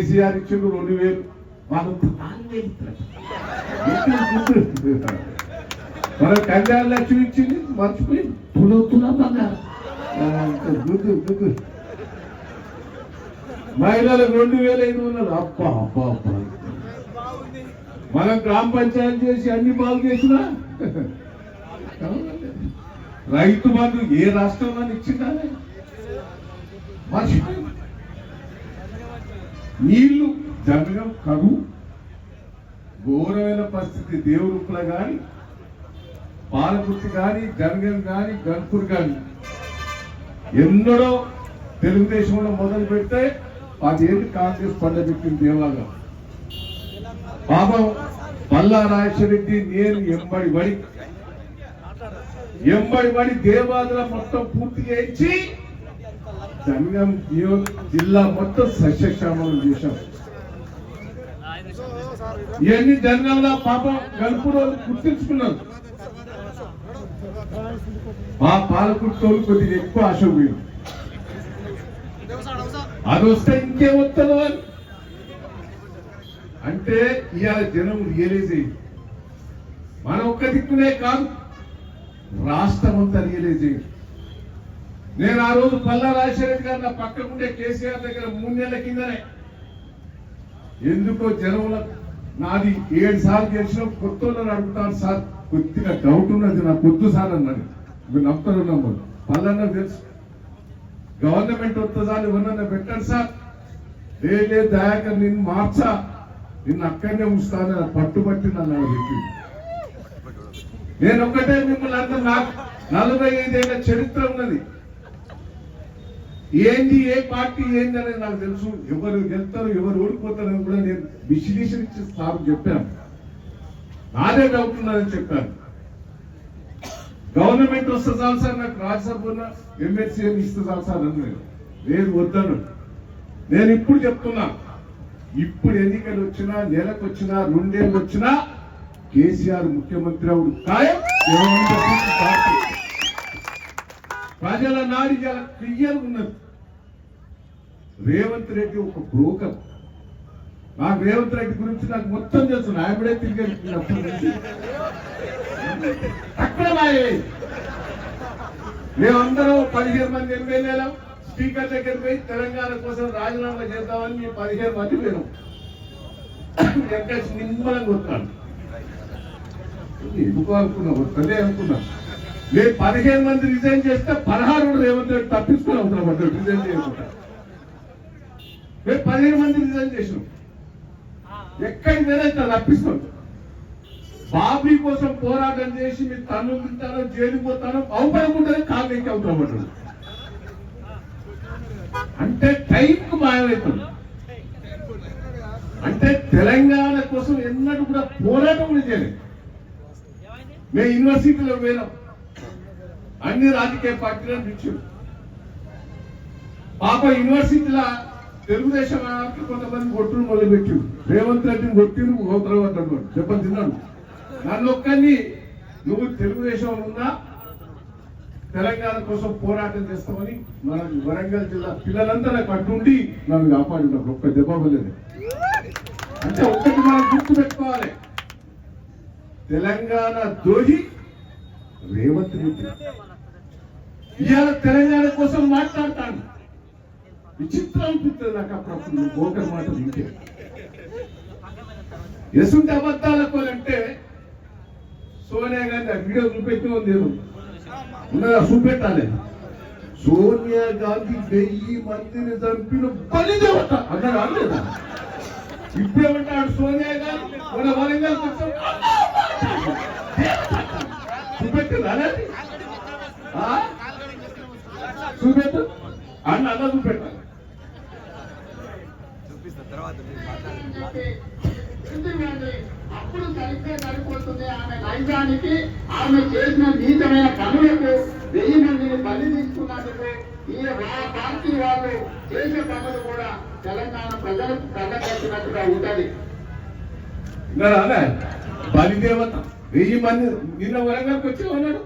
కేసీఆర్ ఇచ్చిండు రెండు వేలు. వాళ్ళంతా మన కళ్యాణ లక్ష్మి ఇచ్చింది మర్చిపోయి తుల తుల బంగారం మహిళలకు రెండు వేల ఐదు వందలు. అప్ప అప్ప అప్ప మనం గ్రామ పంచాయతీ చేసి అన్ని బాగు చేసినా? రైతు బంధు ఏ రాష్ట్రంలో ఇచ్చిందా? మర్చిపోయి నీళ్ళు జరగడం కరువు ఘోరమైన పరిస్థితి దేవుడుప్పుల గాని పాలకుర్తి కానీ జనగం కానీ గన్పూర్ కానీ ఎన్నడో తెలుగుదేశంలో మొదలు పెడితే పదేళ్ళు కాంగ్రెస్ పండబెట్టిన దేవాలయం? పాపం బల్లా రెడ్డి నేను ఎంబడి పడి ఎంబడి పడి దేవాలయం మొత్తం పూర్తి చేయించి సంఘం జిల్లా మొత్తం సస్యక్షేమం చేశాం. ఇవన్నీ జనగంలో పాపం గడుపు రోజు గుర్తించుకున్నారు. మా పాలకుర్తోలు కొద్దిగా ఎక్కువ ఆశ పోయింది. అది వస్తే ఇంకే వస్తుంది వాళ్ళు అంటే ఇవాళ జనం రియలైజ్ అయ్యింది. మన ఒక్క దిక్కునే కాదు రాష్ట్రం అంతా రియలైజ్ అయ్యింది. నేను ఆ రోజు పల్లా రాజశేఖర్ గారు నా పక్కకుండే కేసీఆర్ దగ్గర మూడు నెలల కిందనే. ఎందుకో జనంలో నాది ఏడు సార్లు గెలిచిన కొత్త అడుగుతాను సార్. కొద్దిగా డౌట్ ఉన్నది నాకు కొద్దు సార్ అన్నాడు మీరు నమ్ముతారు నమ్మరు. పల్లన్న తెలుసు. గవర్నమెంట్ వస్తుందా అని ఎవరన్నా పెట్టండి సార్. లేదే దయాకర్ నిన్ను మార్చా. నిన్ను అక్కడనే ఉంచుతాను పట్టుబట్టి నన్ను ఆడ నేను ఒక్కటే మిమ్మల్ని అందరూ నాకు నలభై ఐదేళ్ళ చరిత్ర ఉన్నది. ఏంది ఏ పార్టీ ఏంది అనేది నాకు తెలుసు. ఎవరు గెలుతారు ఎవరు ఓడిపోతారని కూడా నేను విశ్లేషించి సార్ చెప్పాను. నాదే డౌట్ ఉన్నదని చెప్పాను. గవర్నమెంట్ వస్తే చాలు సార్ నాకు రాజ్యసభ ఎమ్మెల్సీ ఇస్తే చాలు సార్ అని నేను. లేదు వద్దను. నేను ఇప్పుడు చెప్తున్నా. ఇప్పుడు ఎన్నికలు వచ్చినా నెలకు వచ్చినా రెండేళ్ళు వచ్చినా కేసీఆర్ ముఖ్యమంత్రి అవుడు. ఖాయం పార్టీ. ప్రజల నాడి చాలా క్లియర్ ఉన్నది రేవంత్ రెడ్డి ఒక బ్రోకర్. నాకు రేవంత్ రెడ్డి గురించి నాకు మొత్తం తెలుసు. ఆవిడే తిరిగి అక్కడ మేమందరం పదిహేను మంది ఎమ్మెల్యేలు. స్పీకర్ దగ్గర పోయి తెలంగాణ కోసం రాజీనామా చేద్దామని మేము పదిహేను మంది పోయినాం. వెంకటేష్ నిమ్మలంగా వస్తాను ఎందుకు అనుకున్నా వస్తుందే అనుకున్నా మేము పదిహేను మంది రిజైన్ చేస్తే పదహారు రేవంత్ రెడ్డి తప్పించుకుని ఉంటారు అంటే రిజైన్ చేయకుండా. మేము పదిహేను మంది రిజైన్ చేసినాం. ఎక్కడికి వేరైతే తప్పిస్తాం? బాబీ కోసం పోరాటం చేసి మీరు తన్ను తింటారో జైలుకి పోతారో అవపడకుండానే కాళ్ళు ఎక్కి అవుతామంటాడు అంటే టైంకు మాయమవుతుంది. అంటే తెలంగాణ కోసం ఎన్నడూ కూడా పోరాటం కూడా చేయలేదు. మేము యూనివర్సిటీలో పోయినాం. అన్ని రాజకీయ పార్టీలను పిలిచారు. పాప యూనివర్సిటీల తెలుగుదేశం కొంతమంది కొట్టును మొదలుపెట్టి రేవంత్ రెడ్డిని కొట్టిరు గోత్రం అంటాడు దెబ్బలు తిన్నాడు నన్ను ఒక్కరిని నువ్వు తెలుగుదేశం ఉన్నా తెలంగాణ కోసం పోరాటం చేస్తామని మన వరంగల్ జిల్లా పిల్లలంతా నాకు అడ్డుండి నన్ను కాపాడినారు. ఒక్క దెబ్బ అంటే ఒక్కటి మనం గుర్తు పెట్టుకోవాలి తెలంగాణ ద్రోహి రేవంత్ రెడ్డి. ఇవాళ తెలంగాణ కోసం మాట్లాడతాను. విచిత్రం అనిపిస్తుంది నాకు అప్పుడప్పుడు నువ్వు బోకర్ మాట వింటే. ఎసుంటి అబద్ధాలకు అంటే సోనియా గాంధీ ఆ వీడియో చూపెట్టి ఉంది ఉన్నదా? చూపెట్టాలి. సోనియా గాంధీ వెయ్యి మందిని చంపిన బలి దేవత. అన్నాడు అనలేదా ఇప్పుడేమంటాడు సోనియా గాంధీ? మన వరంగల్ ఆ? చూపెట్టు. అన్న అన్న చూపెట్టాలి అప్పుడు సరిగ్గా సరిపోతుంది ఆమె నైజానికి ఆమె చేసిన నీచమైన పనులకు వెయ్యి మందిని బలి తీసుకున్నందుకు ఈ పార్టీ వాళ్ళు చేసే పనులు కూడా తెలంగాణ ప్రజలకు కళ్ళకట్టినట్టుగా ఉంటది. విన్నారా అదే? బలిదేవత. వెయ్యి మంది నిన్న వరంగల్కి వచ్చి ఉన్నాడు